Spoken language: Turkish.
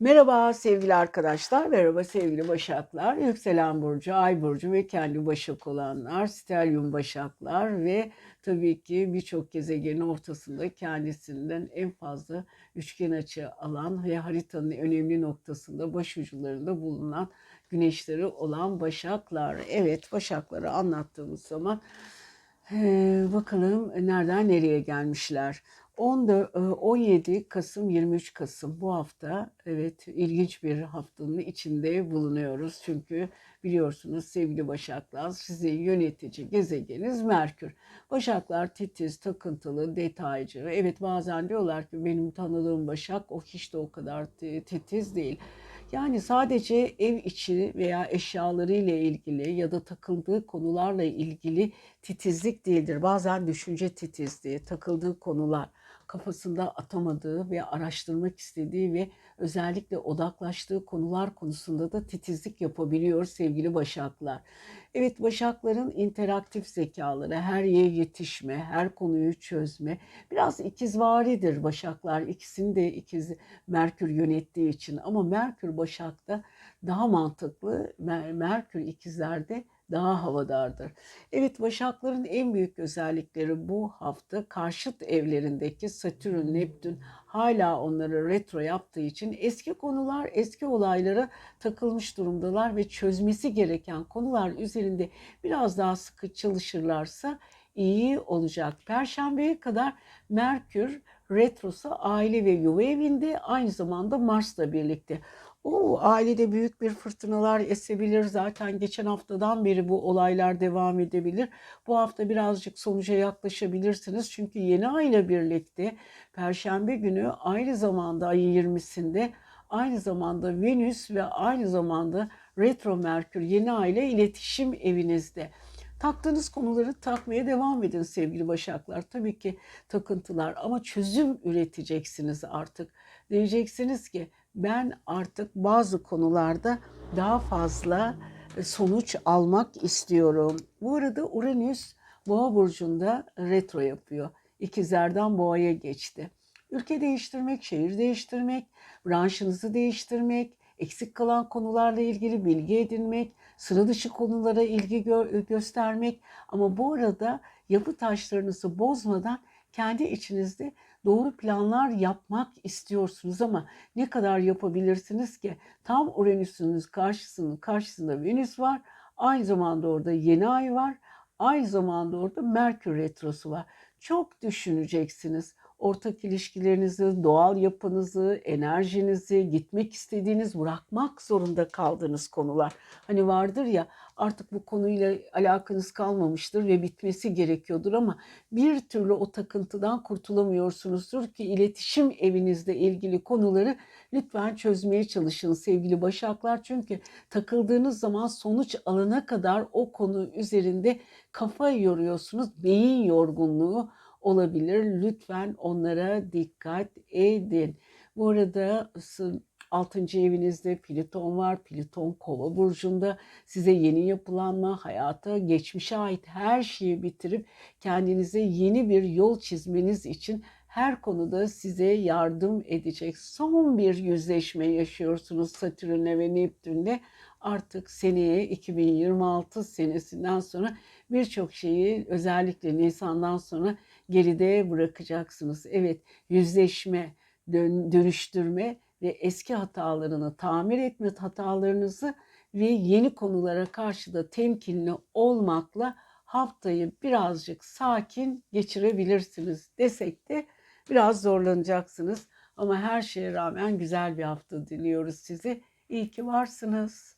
Merhaba sevgili arkadaşlar, merhaba sevgili Başaklar, Yükselen Burcu, Ay Burcu ve kendi Başak olanlar, Stelyum Başaklar ve tabii ki birçok gezegenin ortasında kendisinden en fazla üçgen açı alan ve haritanın önemli noktasında başucularında bulunan güneşleri olan Başaklar. Evet Başakları anlattığımız zaman eee, bakalım nereden nereye gelmişler. 14, e, 17 Kasım 23 Kasım bu hafta evet ilginç bir haftanın içinde bulunuyoruz. Çünkü biliyorsunuz sevgili Başaklar sizi yönetici gezegeniniz Merkür. Başaklar titiz, takıntılı, detaycı. Evet bazen diyorlar ki benim tanıdığım Başak o hiç de o kadar ti- titiz değil. Yani sadece ev içi veya eşyalarıyla ilgili ya da takıldığı konularla ilgili titizlik değildir. Bazen düşünce titizliği, takıldığı konular kafasında atamadığı ve araştırmak istediği ve özellikle odaklaştığı konular konusunda da titizlik yapabiliyor sevgili Başaklar. Evet Başakların interaktif zekaları, her yere yetişme, her konuyu çözme, biraz ikizvaridir Başaklar. İkisini de ikiz Merkür yönettiği için ama Merkür Başak'ta daha mantıklı, Mer- Merkür ikizlerde daha havadardır. Evet Başakların en büyük özellikleri bu hafta karşıt evlerindeki Satürn, Neptün hala onları retro yaptığı için eski konular, eski olaylara takılmış durumdalar ve çözmesi gereken konular üzerinde biraz daha sıkı çalışırlarsa iyi olacak. Perşembeye kadar Merkür retrosu aile ve yuva evinde aynı zamanda Mars'la birlikte. O ailede büyük bir fırtınalar esebilir. Zaten geçen haftadan beri bu olaylar devam edebilir. Bu hafta birazcık sonuca yaklaşabilirsiniz. Çünkü yeni ay ile birlikte Perşembe günü aynı zamanda ayın 20'sinde aynı zamanda Venüs ve aynı zamanda Retro Merkür yeni ay ile iletişim evinizde. Taktığınız konuları takmaya devam edin sevgili Başaklar. Tabii ki takıntılar ama çözüm üreteceksiniz artık. Diyeceksiniz ki ben artık bazı konularda daha fazla e, sonuç almak istiyorum. Bu arada Uranüs Boğa burcunda retro yapıyor. İkizlerden Boğa'ya geçti. Ülke değiştirmek, şehir değiştirmek, branşınızı değiştirmek, eksik kalan konularla ilgili bilgi edinmek, sıra dışı konulara ilgi gö- göstermek ama bu arada yapı taşlarınızı bozmadan kendi içinizde doğru planlar yapmak istiyorsunuz ama ne kadar yapabilirsiniz ki? Tam Uranüs'ünüz karşısında, karşısında Venüs var. Aynı zamanda orada yeni ay var. Aynı zamanda orada Merkür retrosu var. Çok düşüneceksiniz. Ortak ilişkilerinizi, doğal yapınızı, enerjinizi, gitmek istediğiniz, bırakmak zorunda kaldığınız konular. Hani vardır ya artık bu konuyla alakanız kalmamıştır ve bitmesi gerekiyordur ama bir türlü o takıntıdan kurtulamıyorsunuzdur ki iletişim evinizle ilgili konuları lütfen çözmeye çalışın sevgili Başaklar. Çünkü takıldığınız zaman sonuç alana kadar o konu üzerinde kafa yoruyorsunuz. Beyin yorgunluğu olabilir. Lütfen onlara dikkat edin. Bu arada 6. evinizde Plüton var. Plüton Kova burcunda size yeni yapılanma, hayata, geçmişe ait her şeyi bitirip kendinize yeni bir yol çizmeniz için her konuda size yardım edecek son bir yüzleşme yaşıyorsunuz Satürn'le ve Neptün'le. Artık seneye 2026 senesinden sonra birçok şeyi özellikle Nisan'dan sonra geride bırakacaksınız. Evet, yüzleşme, dön, dönüştürme ve eski hatalarını tamir etme hatalarınızı ve yeni konulara karşı da temkinli olmakla haftayı birazcık sakin geçirebilirsiniz desek de biraz zorlanacaksınız. Ama her şeye rağmen güzel bir hafta diliyoruz size. İyi ki varsınız.